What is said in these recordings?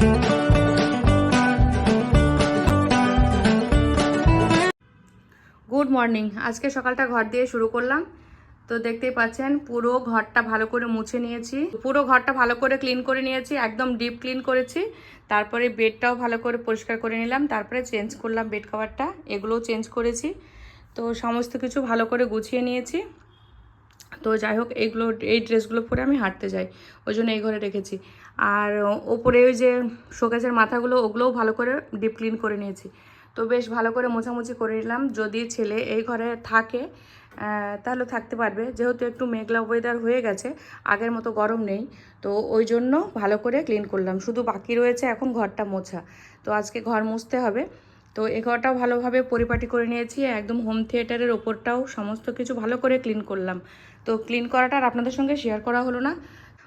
Good morning আজকে সকালটা ঘর দিয়ে শুরু করলাম। তো দেখতেই পাচ্ছেন, পুরো ঘরটা ভালো করে মুছে নিয়েছি। পুরো ঘরটা ভালো করে ক্লিন করে নিয়েছি, একদম ডিপ ক্লিন করেছি। তারপরে বেডটাও ভালো করে পরিষ্কার করে নিলাম। তারপরে চেঞ্জ করলাম বেড কভারটা এগুলোও চেঞ্জ করেছি। তো সমস্ত কিছু ভালো করে গুছিয়ে নিয়েছি। তো যাই হোক, এইগুলো, এই ড্রেসগুলো পরে আমি হাঁটতে যাই, ওই জন্য এই ঘরে রেখেছি। আর ওপরে ওই যে শোকেসের মাথাগুলো, ওগুলোও ভালো করে ডিপ ক্লিন করে নিয়েছি। তো বেশ ভালো করে মোছামুছি করে নিলাম। যদি ছেলে এই ঘরে থাকে তাহলে থাকতে পারবে। যেহেতু একটু মেঘলা ওয়েদার হয়ে গেছে, আগের মতো গরম নেই, তো ওই জন্য ভালো করে ক্লিন করলাম। শুধু বাকি রয়েছে এখন ঘরটা মোছা। তো আজকে ঘর মুছতে হবে। তো এ ঘরটাও ভালোভাবে পরিপাটি করে নিয়েছি, একদম হোম থিয়েটারের ওপরটাও সমস্ত কিছু ভালো করে ক্লিন করলাম। তো ক্লিন করাটা আর আপনাদের সঙ্গে শেয়ার করা হলো না।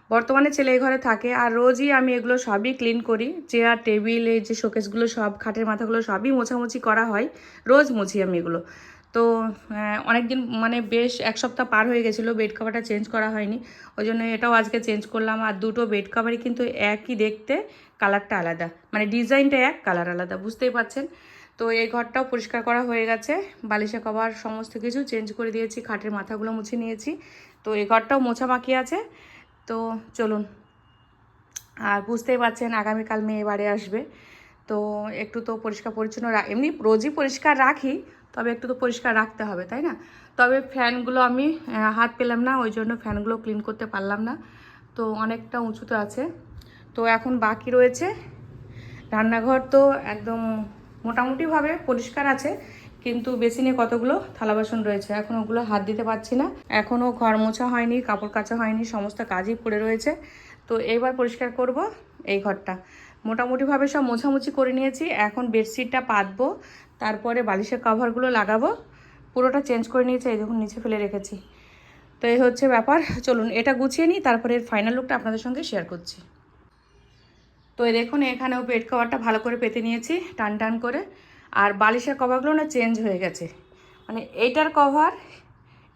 বর্তমানে ছেলে এই ঘরে থাকে আর রোজই আমি এগুলো সবই ক্লিন করি। চেয়ার টেবিল এই যে শোকেসগুলো সব, খাটের মাথাগুলো সবই মোছামুছি করা হয়। রোজ মুছি আমি এগুলো। তো অনেক দিন মানে বেশ এক সপ্তাহ পার হয়ে গেছিল বেড কভারটা চেঞ্জ করা হয়নি। ওই জন্য এটাও আজকে চেঞ্জ করলাম। আর দুটো বেড কভারই কিন্তু একই দেখতে কালারটা আলাদা। মানে ডিজাইনটা এক কালার আলাদা, বুঝতেই পারছেন? তো এই ঘরটাও পরিষ্কার করা হয়ে গেছে। বালিশা কভার সমস্ত কিছু চেঞ্জ করে দিয়েছি, খাটের মাথাগুলো মুছে নিয়েছি। তো এই ঘরটাও মোছা বাকি আছে। তো চলুন। আর বুঝতেই পারছেন, আগামীকাল মেয়ে বাড়ি আসবে। তো একটু তো পরিষ্কার পরিচ্ছন্ন এমনি রোজই পরিষ্কার রাখি তবে একটু তো পরিষ্কার রাখতে হবে, তাই না? তবে ফ্যানগুলো আমি হাত পেলাম না, ওই জন্য ফ্যানগুলো ক্লিন করতে পারলাম না। তো অনেকটা উঁচুতে আছে। তো এখন বাকি রয়েছে, রান্নাঘর তো একদম মোটামুটিভাবে পরিষ্কার আছে, কিন্তু বেসিনে কতগুলো থালা বাসন রয়েছে? এখন ওগুলো হাত দিতে পারছি না। এখনও ঘর মোছা হয়নি, কাপড় কাচা হয়নি, সমস্ত কাজই পড়ে রয়েছে। তো এইবার পরিষ্কার করব। এই ঘরটা। মোটামুটিভাবে সব মোছামুছি করে নিয়েছি। এখন বেডশিটটা পাতবো, তারপরে বালিশের কভারগুলো লাগাবো। পুরোটা চেঞ্জ করে নিয়েছি, এই দেখুন নিচে ফেলে রেখেছি। তো এই হচ্ছে ব্যাপার। চলুন, এটা গুছিয়ে নিই, তারপরে এর ফাইনাল লুকটা আপনাদের সঙ্গে শেয়ার করছি। তো এই দেখুন, এখানেও বেড কভারটা ভালো করে পেতে নিয়েছি, টান টান করে। আর বালিশের কভারগুলো না চেঞ্জ হয়ে গেছে। মানে এইটার কভার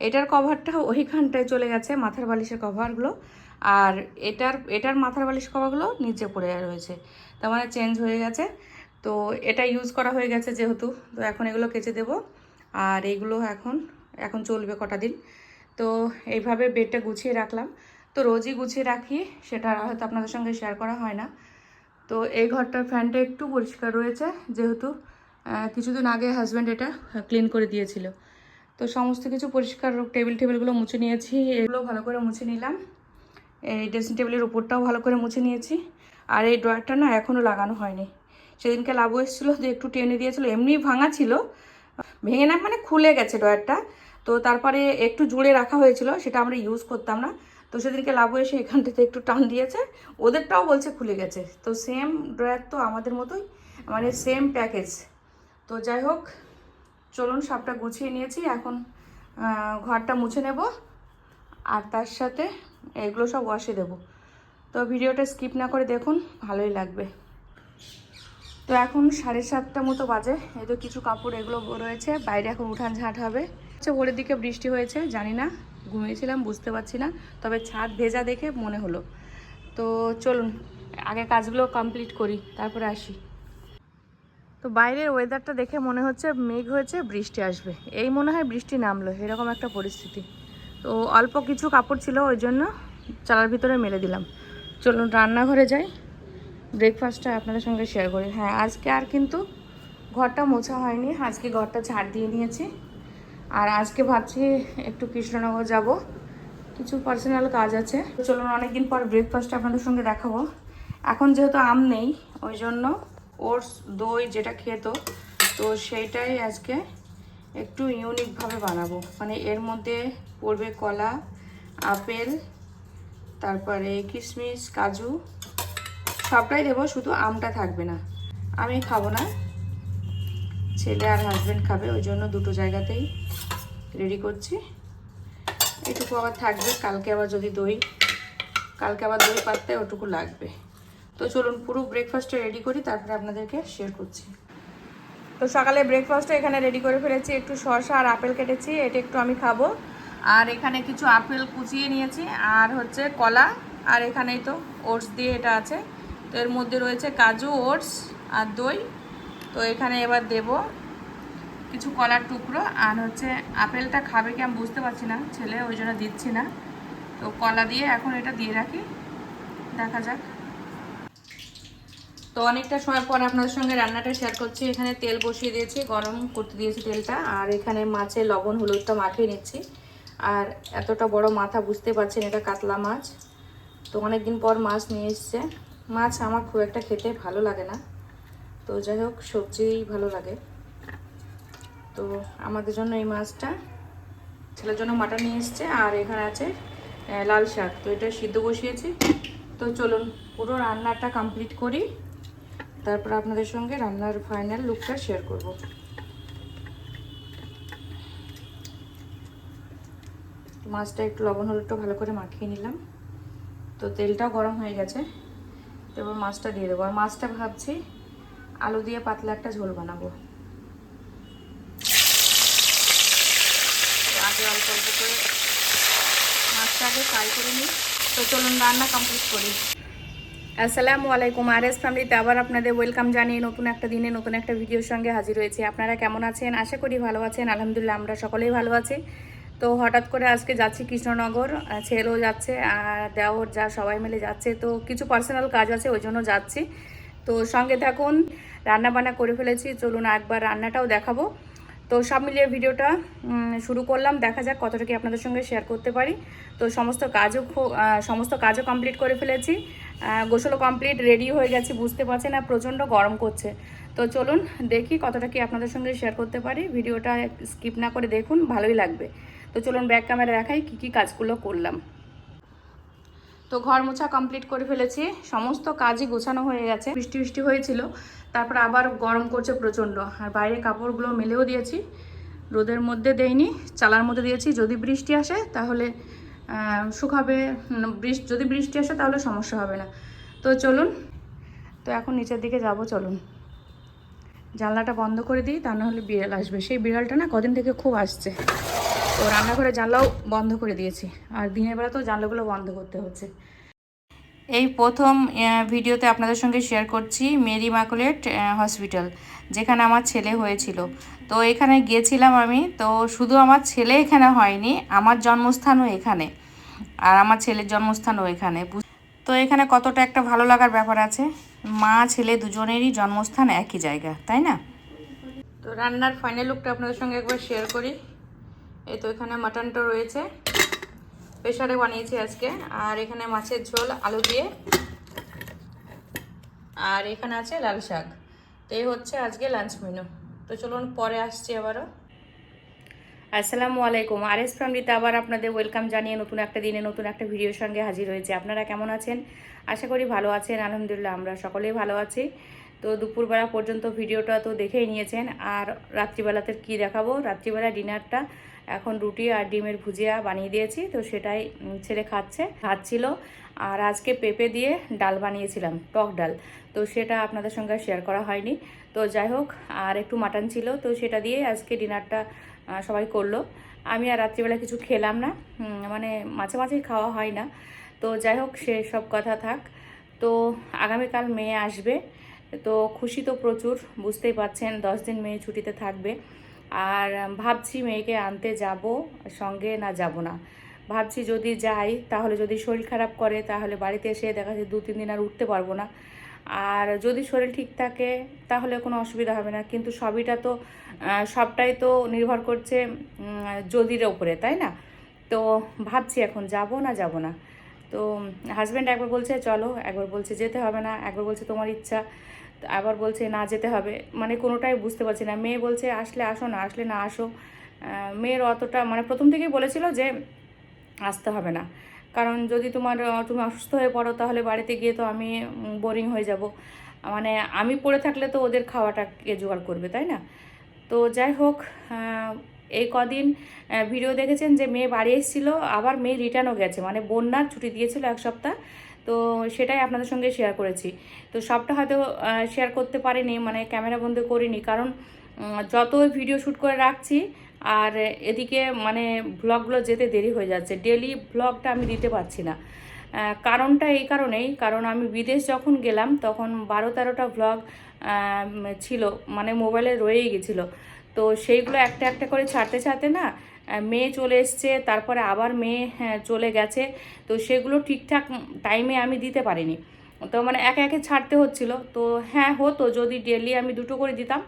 এটার কভারটা ওইখানটায় চলে গেছে, মাথার বালিশের কভারগুলো আর এটার এটার মাথার বালিশের কভারগুলো নিচে পড়ে রয়েছে। তার মানে চেঞ্জ হয়ে গেছে। তো এটা ইউজ করা হয়ে গেছে যেহেতু, তো এখন এগুলো কেচে দেবো। আর এইগুলো এখন এখন চলবে কটা দিন। তো এইভাবে বেডটা গুছিয়ে রাখলাম। তো রোজই গুছিয়ে রাখি, সেটা হয়তো আপনাদের সঙ্গে শেয়ার করা হয় না। তো এই ঘরটার ফ্যানটা একটু পরিষ্কার রয়েছে, যেহেতু কিছুদিন আগে হাজব্যান্ড এটা ক্লিন করে দিয়েছিল। তো সমস্ত কিছু পরিষ্কার টেবিল টেবিলগুলো মুছে নিয়েছি, এগুলো ভালো করে মুছে নিলাম। এই ড্রেসিং টেবিলের উপরটাও ভালো করে মুছে নিয়েছি। আর এই ড্রয়ারটা না এখনও লাগানো হয়নি। সেদিনকে লাবু এসেছিল যে একটু টেনে দিয়েছিল, এমনি ভাঙা ছিল। ভেঙে না মানে খুলে গেছে ড্রয়ারটা। তো তারপরে একটু জুড়ে রাখা হয়েছিল, সেটা আমরা ইউজ করতাম না। তো সেদিনকে লাবু এসে এখানটাতে একটু টান দিয়েছে, ওদেরটাও বলছে খুলে গেছে। তো সেম ড্রয়ার তো আমাদের মতোই মানে সেম প্যাকেজ তো যাই হোক চলুন সবটা গুছিয়ে নিয়েছি, এখন ঘরটা মুছে নেব আর তার সাথে এগুলো সব ওয়াশে দেবো। তো ভিডিওটা স্কিপ না করে দেখুন, ভালোই লাগবে। তো এখন সাড়ে সাতটা মতো বাজে, এই তো কিছু কাপড় এগুলো রয়েছে, বাইরে এখন উঠান ঝাঁট হবে। আচ্ছা ভোরের দিকে বৃষ্টি হয়েছে, জানি না, ঘুমিয়েছিলাম, বুঝতে পারছি না, তবে ছাদ ভেজা দেখে মনে হলো। তো চলুন, আগে কাজগুলো কমপ্লিট করি, তারপরে আসি। তো বাইরের ওয়েদারটা দেখে মনে হচ্ছে মেঘ হয়েছে, বৃষ্টি আসবে। এই মনে হয় বৃষ্টি নামলো, এরকম একটা পরিস্থিতি। তো অল্প কিছু কাপড় ছিল, ওই জন্য চালার ভিতরে মেলে দিলাম। চলুন রান্নাঘরে যাই। ব্রেকফাস্টটা আপনাদের সঙ্গে শেয়ার করি। হ্যাঁ আজকে আর কিন্তু ঘরটা মোছা হয়নি। আজকে ঘরটা ঝাড় দিয়ে নিয়েছি। আর আজকে ভাবছি একটু কৃষ্ণনগর যাব। কিছু পার্সোনাল কাজ আছে। চলুন অনেকদিন পর ব্রেকফাস্ট আপনাদের সঙ্গে দেখাবো। এখন যেহেতু আম নেই, ওই জন্য ওটস দই যেটা খেত, তো সেইটাই আজকে একটু ইউনিকভাবে বানাবো। মানে এর মধ্যে পড়বে কলা, আপেল, তারপরে কিশমিশ কাজু, সবটাই দেবো, শুধু আমটা থাকবে না। আমি খাব না, ছেলে আর হাজব্যান্ড খাবে, ওই জন্য দুটো জায়গাতেই রেডি করছি। এটুকু আবার থাকবে, কালকে আবার যদি দই, কালকে আবার দই পাততে ওটুকু লাগবে। তো চলুন পুরো ব্রেকফাস্টটা রেডি করি, তারপরে আপনাদেরকে শেয়ার করছি। তো সকালে ব্রেকফাস্টটা এখানে রেডি করে ফেলেছি, একটু শসা আর আপেল কেটেছি, এটা একটু আমি খাব। আর এখানে কিছু আপেল কুচিয়ে নিয়েছি, আর হচ্ছে কলা, আর এখানেই তো ওটস দিয়ে এটা আছে। তো এর মধ্যে রয়েছে কাজু ওটস আর দই। তো এখানে এবার দেব কিছু কলার টুকরো, আর হচ্ছে আপেলটা খাবে কি আমি বুঝতে পারছি না, ছেলে ওই জন্য দিচ্ছি না। তো কলা দিয়ে এখন এটা দিয়ে রাখি, দেখা যাক। তো অনেকটা সময় পর আপনাদের সঙ্গে রান্নাটা শেয়ার করছি। এখানে তেল বসিয়ে দিয়েছি, গরম করতে দিয়েছি তেলটা। আর এখানে মাছের লবণ হলুদটা মাখিয়ে নিচ্ছি। আর এতটা বড় মাথা বুঝতে পারছেন এটা কাতলা মাছ। তো অনেকদিন পর মাছ নিয়ে এসছে। মাছ আমার খুব একটা খেতে ভালো লাগে না। তো যাই হোক সবজিই ভালো লাগে। তো আমাদের জন্য এই মাছটা। ছেলের জন্য মাটন নিয়ে এসছে। আর এখানে আছে লাল শাক। তো এটা সিদ্ধ বসিয়েছি। তো চলুন, পুরো রান্নাটা কমপ্লিট করি। তারপর আপনাদের সঙ্গে রান্নার ফাইনাল লুকটা শেয়ার করব। মাছটা একটু লবণ, হলুদটা ভালো করে মাখিয়ে নিলাম। তো তেলটাও গরম হয়ে গেছে। এবার মাছটা দিয়ে দেবো। আর মাছটা ভাবছি আলু দিয়ে পাতলা একটা ঝোল বানাবো। আগে অল্প অল্প করে মাছটা আগে ফ্রাই করে নিই। তো চলুন রান্না কমপ্লিট করি। আসসালামু আলাইকুম আর এস ফ্যামিলিতে আবার আপনাদের ওয়েলকাম জানিয়ে নতুন একটা দিনে নতুন একটা ভিডিওর সঙ্গে হাজির হয়েছি। আপনারা কেমন আছেন? আশা করি ভালো আছেন। আলহামদুলিল্লাহ, আমরা সকলেই ভালো আছি। তো হঠাৎ করে আজকে যাচ্ছি কৃষ্ণনগর ছেলেও যাচ্ছে, আর দেওর যা সবাই মিলে যাচ্ছে। তো কিছু পার্সোনাল কাজ আছে, ওই জন্য যাচ্ছি। তো সঙ্গে থাকুন রান্না বান্না করে ফেলেছি। চলুন একবার রান্নাটাও দেখাবো। তো সব মিলিয়ে ভিডিওটা শুরু করলাম। দেখা যাক কতটা কি আপনাদের সঙ্গে শেয়ার করতে পারি। তো সমস্ত কাজও সমস্ত কাজও কমপ্লিট করে ফেলেছি। গোসলও কমপ্লিট রেডি হয়ে গেছি, বুঝতে পারছি না, প্রচণ্ড গরম করছে। তো চলুন দেখি কতটা কি আপনাদের সঙ্গে শেয়ার করতে পারি। ভিডিওটা স্কিপ না করে দেখুন, ভালোই লাগবে। তো চলুন ব্যাক ক্যামেরা দেখাই কী কী কাজগুলো করলাম। তো ঘর মোছা কমপ্লিট করে ফেলেছি। সমস্ত কাজই গোছানো হয়ে গেছে। বৃষ্টি বৃষ্টি হয়েছিল, তারপর আবার গরম করছে প্রচণ্ড। আর বাইরে কাপড়গুলো মেলেও দিয়েছি, রোদের মধ্যে দেইনি, চালার মধ্যে দিয়েছি। যদি বৃষ্টি আসে তাহলে শুকাবে বৃষ্টি, যদি বৃষ্টি আসে তাহলে সমস্যা হবে না। তো চলুন, তো এখন নিচের দিকে যাব, চলুন। জানলাটা বন্ধ করে দিই, তা নাহলে বিড়াল আসবে। সেই বিড়ালটা না কদিন থেকে খুব আসছে। তো রান্নাঘরে জানলাও বন্ধ করে দিয়েছি। আর দিনের বেলা তো জানলাগুলো বন্ধ করতে হচ্ছে। এই প্রথম ভিডিওতে আপনাদের সঙ্গে শেয়ার করছি মেরি মাকুলেট হসপিটাল যেখানে আমার ছেলে হয়েছিল। তো এখানে গিয়েছিলাম আমি, তো শুধু আমার ছেলে এখানে হয়নি, আমার জন্মস্থানও এখানে। আর আমার ছেলের জন্মস্থানও এখানে। তো এখানে কতটা একটা ভালো লাগার ব্যাপার আছে। মা, ছেলে দুজনেরই জন্মস্থান একই জায়গা, তাই না? তো রান্নার ফাইনাল লুকটা আপনাদের সঙ্গে একবার শেয়ার করি। এই তো এখানে মাটনটা রয়েছে। প্রেশারে বানিয়েছি আজকে। আর এখানে মাছের ঝোল, আলু দিয়ে। আর এখানে আছে লাল শাক। তো এই হচ্ছে আজকে লাঞ্চ মেনু। তো চলুন পরে আসছি আবারও। আসসালামু আলাইকুম। আর এস ফ্যামিলিতে আবার আপনাদের ওয়েলকাম জানিয়ে নতুন একটা দিনে নতুন একটা ভিডিওর সঙ্গে হাজির হয়েছে। আপনারা কেমন আছেন? আশা করি ভালো আছেন। আলহামদুলিল্লাহ আমরা সকলেই ভালো আছি। তো দুপুরবেলা পর্যন্ত ভিডিওটা তো দেখেই নিয়েছেন। আর রাত্রিবেলাতে কি দেখাবো? রাত্রিবেলা ডিনারটা এখন রুটি আর ডিমের ভুজিয়া বানিয়ে দিয়েছি, তো সেটাই ছেলে খাচ্ছে, খাচ্ছিল। আর আজকে পেঁপে দিয়ে ডাল বানিয়েছিলাম, টক ডাল, তো সেটা আপনাদের সঙ্গে শেয়ার করা হয়নি। তো যাই হোক, আর একটু মাটন ছিল, তো সেটা দিয়ে আজকে ডিনারটা সবাই করল। আমি আর রাত্রিবেলা কিছু খেলাম না মানে মাঝে মাঝেই খাওয়া হয় না। তো যাই হোক, সে সব কথা থাক। তো আগামীকাল মেয়ে আসবে তো খুশি তো প্রচুর, বুঝতেই পাচ্ছেন দশ দিন মেয়ে ছুটিতে থাকবে। আর ভাবছি মেয়েকে আনতে যাব সঙ্গে না যাব না। ভাবছি যদি যাই, তাহলে যদি শরীর খারাপ করে, তাহলে বাড়িতে এসে দেখা যাচ্ছে দু তিন দিন আর উঠতে পারব না। আর যদি শরীর ঠিক থাকে, তাহলে কোনো অসুবিধা হবে না। কিন্তু সবইটা তো সবটাই তো নির্ভর করছে যদির ওপরে তাই না? তো ভাবছি এখন যাব না যাব না। তো হাজব্যান্ড একবার বলছে, চলো। একবার বলছে, যেতে হবে না। একবার বলছে, তোমার ইচ্ছা। আবার বলছে, না, যেতে হবে। মানে কোনোটাই বুঝতে পারছি না। মেয়ে বলছে, আসলে আসো না, আসলে না আসো। মেয়ের অতটা মানে প্রথম থেকেই বলেছিল যে, আসতে হবে না। কারণ যদি তোমার, তুমি অসুস্থ হয়ে পড়ো, তাহলে বাড়িতে গিয়ে তো আমি বোরিং হয়ে যাব। মানে আমি পড়ে থাকলে তো ওদের খাওয়াটা কে জোগাড় করবে, তাই না? তো যাই হোক এই কদিন ভিডিও দেখেছেন যে মেয়ে বাড়ি এসেছিল, আবার মেয়ে রিটার্নও গেছে। মানে বন্যার ছুটি দিয়েছিল এক সপ্তাহ, তো সেটাই আপনাদের সঙ্গে শেয়ার করেছি। তো সবটা হয়তো শেয়ার করতে পারিনি মানে ক্যামেরা বন্ধ করিনি। কারণ যত ভিডিও শ্যুট করে রাখছি, আর এদিকে মানে ব্লগগুলো যেতে দেরি হয়ে যাচ্ছে। ডেলি ব্লগটা আমি দিতে পারছি না। কারণটা এই কারণেই, কারণ আমি বিদেশ যখন গেলাম, তখন বারো তেরোটা ভ্লগ ছিল মানে মোবাইলে রয়েই গেছিল। তো সেইগুলো একটা একটা করে ছাড়তে ছাড়তে না মেয়ে চলে এসছে তারপরে আবার মেয়ে হ্যাঁ, চলে গেছে। তো সেগুলো ঠিকঠাক টাইমে আমি দিতে পারিনি। তো মানে একে একে ছাড়তে হচ্ছিল। তো হ্যাঁ হতো যদি ডেলি আমি দুটো করে দিতাম।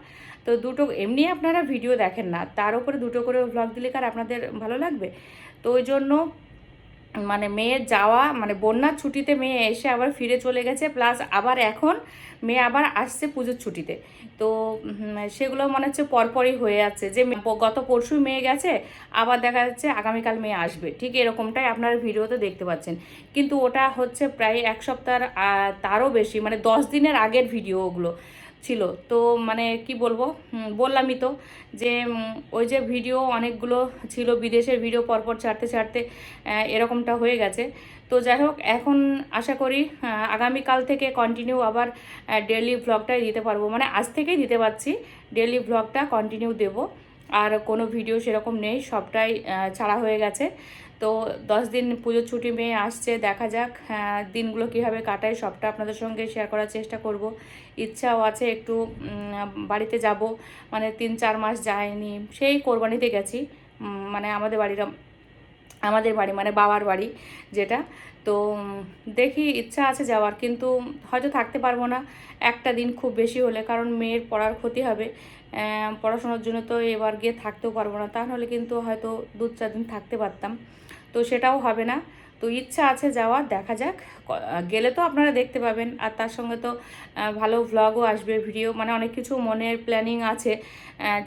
তো দুটো এমনি আপনারা ভিডিও দেখেন না তার উপরে দুটো করে ভ্লগ দিলে কার আপনাদের ভালো লাগবে? তো ওই জন্য মানে মেয়ে যাওয়া মানে বন্যার ছুটিতে মেয়ে এসে আবার ফিরে চলে গেছে, প্লাস আবার এখন মেয়ে আবার আসছে পুজোর ছুটিতে। তো সেগুলো মনে হচ্ছে পরপরই হয়ে যাচ্ছে যে গত পরশু মেয়ে গেছে, আবার দেখা যাচ্ছে আগামীকাল মেয়ে আসবে। ঠিক এরকমটাই আপনারা ভিডিওতে দেখতে পাচ্ছেন। কিন্তু ওটা হচ্ছে প্রায় এক সপ্তাহ তারও বেশি মানে দশ দিনের আগের ভিডিও ওগুলো ছিল। তো মানে কি বলব? বললামই তো যে ওই যে ভিডিও অনেকগুলো ছিল, বিদেশের ভিডিও পরপর ছাড়তে ছাড়তে এরকমটা হয়ে গেছে। তো যাই হোক, এখন আশা করি আগামীকাল থেকে কন্টিনিউ আবার ডেলি ভ্লগটাই দিতে পারব। মানে আজ থেকেই দিতে পারছি ডেলি ভ্লগটা কন্টিনিউ দেব। আর কোনো ভিডিও সেরকম নেই, সবটাই ছাড়া হয়ে গেছে। তো দশ দিন পুজোর ছুটি মেয়ে আসছে দেখা যাক আহ, দিনগুলো কীভাবে কাটায় সবটা আপনাদের সঙ্গে শেয়ার করার চেষ্টা করব। ইচ্ছাও আছে একটু বাড়িতে যাব মানে তিন চার মাস যায়নি সেই কোরবানিতে গেছি মানে আমাদের বাড়ির আমাদের বাড়ি মানে বাবার বাড়ি যেটা তো দেখি ইচ্ছা আছে যাওয়ার কিন্তু হয়তো থাকতে পারব না একটা দিন খুব বেশি হলে কারণ মেয়ের পড়ার ক্ষতি হবে পড়াশোনার জন্য তো এবার গিয়ে থাকতেও পারব না তাহলে কিন্তু হয়তো দু চার দিন থাকতে পারতাম। তো সেটাও হবে না। তো ইচ্ছা আছে যাওয়ার, দেখা যাক। গেলে তো আপনারা দেখতে পাবেন। আর তার সঙ্গে তো ভালো ভ্লগও আসবে ভিডিও মানে অনেক কিছু মনের প্ল্যানিং আছে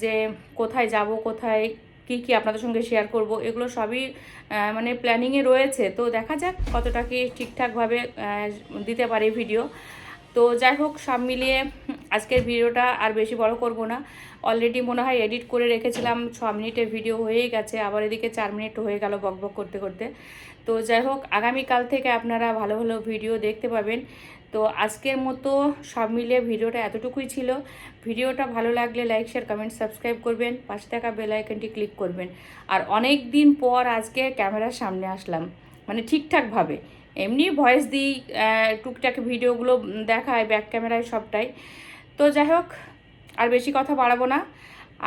যে কোথায় যাব, কোথায় কি কি আপনাদের সঙ্গে শেয়ার করব, এগুলো সবই মানে প্ল্যানিংয়ে রয়েছে। তো দেখা যাক কতটা কি ঠিকঠাকভাবে দিতে পারি ভিডিও তো যাই হোক, সব মিলিয়ে আজকের ভিডিওটা আর বেশি বড় করব না। অলরেডি মনে হয় এডিট করে রেখেছিলাম, ছ মিনিটের ভিডিও হয়েই গেছে, আবার এদিকে চার মিনিট হয়ে গেল বক বক করতে করতে। তো যাই হোক, আগামীকাল থেকে আপনারা ভালো ভালো ভিডিও দেখতে পাবেন। তো আজকের মতো সব মিলিয়ে ভিডিওটা এতটুকুই ছিল। ভিডিওটা ভালো লাগলে লাইক শেয়ার কমেন্ট সাবস্ক্রাইব করবেন, পাশে থাকা বেল আইকনটি ক্লিক করবেন। আর অনেক দিন পর আজকে ক্যামেরার সামনে আসলাম মানে ঠিকঠাকভাবে এমনি ভয়েস দিই টুকটাক ভিডিওগুলো দেখায় ব্যাক ক্যামেরায় সবটাই। তো যাই হোক আর বেশি কথা বাড়াবো না।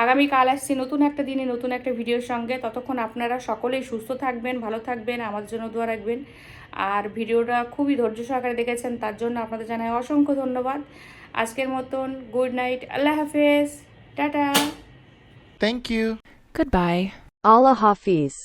আগামীকাল আসছি নতুন একটা দিনে নতুন একটা ভিডিওর সঙ্গে। ততক্ষণ আপনারা সকলেই সুস্থ থাকবেন ভালো থাকবেন আমার জন্য দোয়া রাখবেন। আর ভিডিওটা খুবই ধৈর্য সহকারে দেখেছেন তার জন্য আপনাদের জানাই অসংখ্য ধন্যবাদ। আজকের মতন গুড নাইট আল্লাহ হাফেজ tata. Thank you good bye Allah Hafiz.